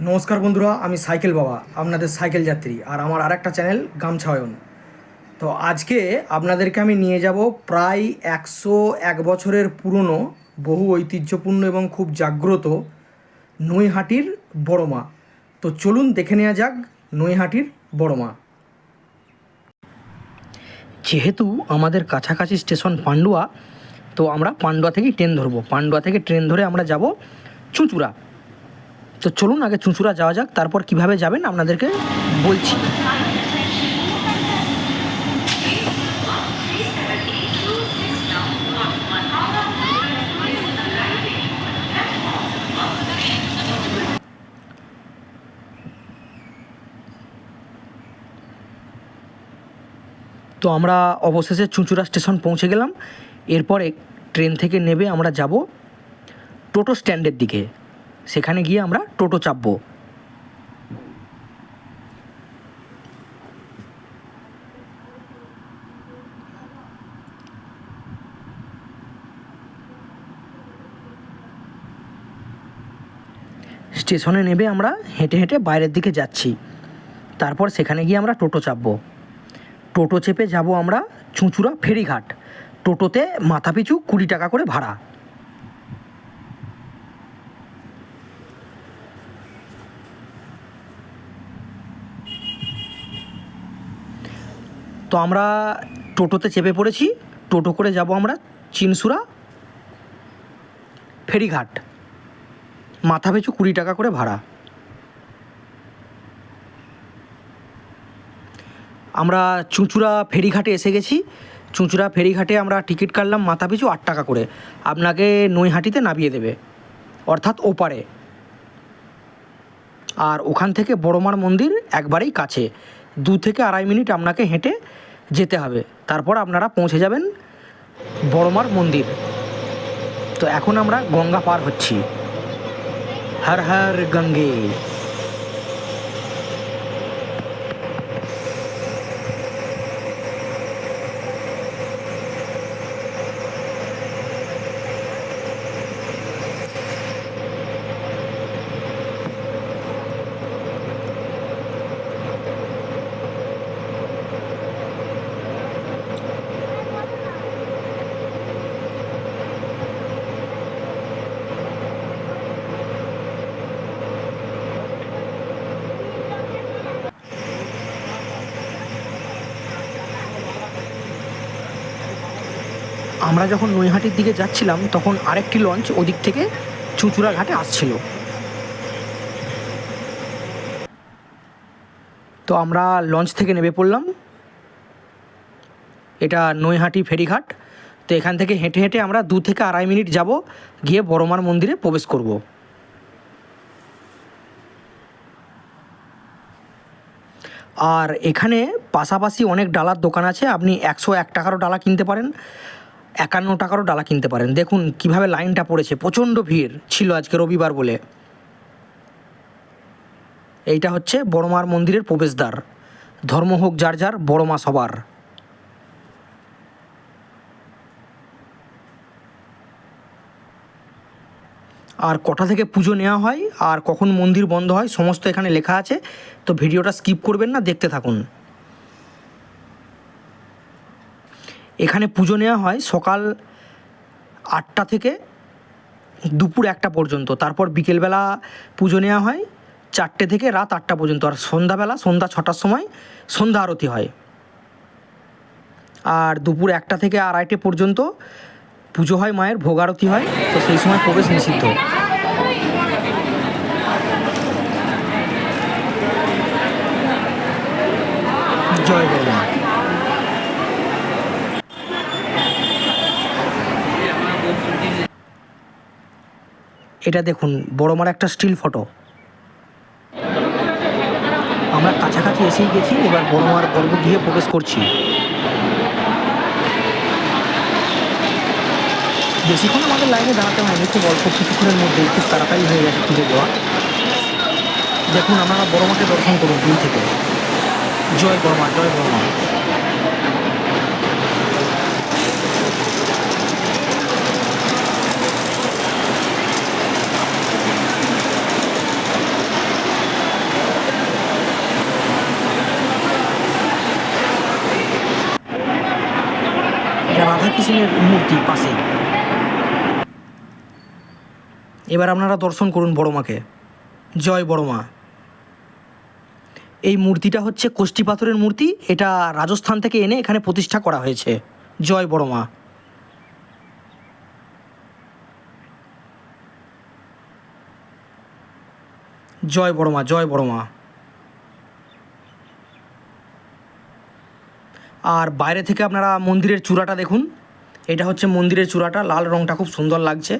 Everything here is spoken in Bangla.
নমস্কার বন্ধুরা, আমি সাইকেল বাবা, আপনাদের সাইকেল যাত্রী, আর আমার আরেকটা চ্যানেল গামছায়ন। তো আজকে আপনাদেরকে আমি নিয়ে যাব প্রায় একশো এক বছরের পুরনো, বহু ঐতিহ্যপূর্ণ এবং খুব জাগ্রত নৈহাটির বড় মা। তো চলুন দেখে নেওয়া যাক নৈহাটির বড় মা। যেহেতু আমাদের কাছাকাছি স্টেশন পান্ডুয়া, তো আমরা পান্ডুয়া থেকে ট্রেন ধরবো। পান্ডুয়া থেকে ট্রেন ধরে আমরা যাব চুঁচুড়া। তো চলুন আগে চুঁচুড়া যাওয়া যাক, তারপর কীভাবে যাবেন আপনাদেরকে বলছি। তো আমরা অবশেষে চুঁচুড়া স্টেশন পৌঁছে গেলাম। এরপরে ট্রেন থেকে নেবে আমরা যাব টোটো স্ট্যান্ডের দিকে। সেখানে গিয়ে আমরা টোটো চাপবো। স্টেশনে নেবে আমরা হেঁটে হেঁটে বাইরের দিকে যাচ্ছি। তারপর সেখানে গিয়ে আমরা টোটো চাপবো। টোটো চেপে যাব আমরা চুঁচুড়া ফেরিঘাট। টোটোতে মাথাপিছু কুড়ি টাকা করে ভাড়া। তো আমরা টোটোতে চেপে পড়েছি। টোটো করে যাব আমরা চিনসুরা, ফেরিঘাট। মাথা পিছু কুড়ি টাকা করে ভাড়া। আমরা চুঁচুড়া ফেরিঘাটে এসে গেছি। চুঁচুড়া ফেরিঘাটে আমরা টিকিট কাটলাম মাথা পিছু আট টাকা করে। আপনাকে নৈহাটিতে নামিয়ে দেবে, অর্থাৎ ওপারে। আর ওখান থেকে বড়মার মন্দির একবারেই কাছে। দু থেকে আড়াই মিনিট আপনাকে হেঁটে যেতে হবে। তারপর আপনারা পৌঁছে যাবেন বড়মার মন্দির। তো এখন আমরা গঙ্গা পার হচ্ছি। হর হর গঙ্গে। আমরা যখন নৈহাটির দিকে যাচ্ছিলাম, তখন আরেকটি লঞ্চ ওদিক থেকে চুঁচুড়া ঘাটে আসছিল। তো আমরা লঞ্চ থেকে নেমে পড়লাম। এটা নৈহাটি ফেরিঘাট। তো এখান থেকে হেঁটে হেঁটে আমরা দু থেকে আড়াই মিনিট যাব, গিয়ে বড়মার মন্দিরে প্রবেশ করব। আর এখানে পাশাপাশি অনেক ডালার দোকান আছে, আপনি একশো এক টাকারও ডালা কিনতে পারেন। একান্ন টাকারও ডালা কিনতে পারেন। দেখুন কীভাবে লাইনটা পড়েছে। প্রচণ্ড ভিড় ছিল আজকে রবিবার বলে। এইটা হচ্ছে বড়মার মন্দিরের প্রবেশদ্বার। ধর্ম হোক যার যার, বড়মা সবার। আর কটা থেকে পুজো নেওয়া হয় আর কখন মন্দির বন্ধ হয়, সমস্ত এখানে লেখা আছে। তো ভিডিওটা স্কিপ করবেন না, দেখতে থাকুন। এখানে পুজো নেওয়া হয় সকাল আটটা থেকে দুপুর একটা পর্যন্ত। তারপর বিকেলবেলা পুজো নেওয়া হয় চারটে থেকে রাত আটটা পর্যন্ত। আর সন্ধ্যাবেলা, সন্ধ্যা ছটার সময় সন্ধ্যা আরতি হয়। আর দুপুর একটা থেকে আড়াইটে পর্যন্ত পুজো হয়, মায়ের ভোগ আরতি হয়। তো সেই সময় প্রবেশ নিষিদ্ধ। জয় বাবা এটা দেখুন বড়মার একটা স্টিল ফটো আমরা কাছাকাছি এসেই গেছি, এবার বড়মার গর্ব গিয়ে প্রবেশ করছি। বেশিক্ষণ আমাদের লাইনে দাঁড়াতে হয়নি, খুব অল্প কিছুক্ষণের মধ্যে খুব তাড়াতাড়ি হয়ে গেছে পুজো দেওয়া। দেখুন, আপনারা বড় মাকে দর্শন করুন, দূর থেকে। জয় বড়মা জয় বড়মা রাধাকৃষ্ণের মূর্তি পাশে। এবার আপনারা দর্শন করুন বড় মাকে জয় বড় মা এই মূর্তিটা হচ্ছে কোষ্ঠী পাথরের মূর্তি। এটা রাজস্থান থেকে এনে এখানে প্রতিষ্ঠা করা হয়েছে। জয় বড় মা জয় বড় মা জয় বড় মা আর বাইরে থেকে আপনারা মন্দিরের চূড়াটা দেখুন। এটা হচ্ছে মন্দিরের চূড়াটা, লাল রঙটা খুব সুন্দর লাগছে।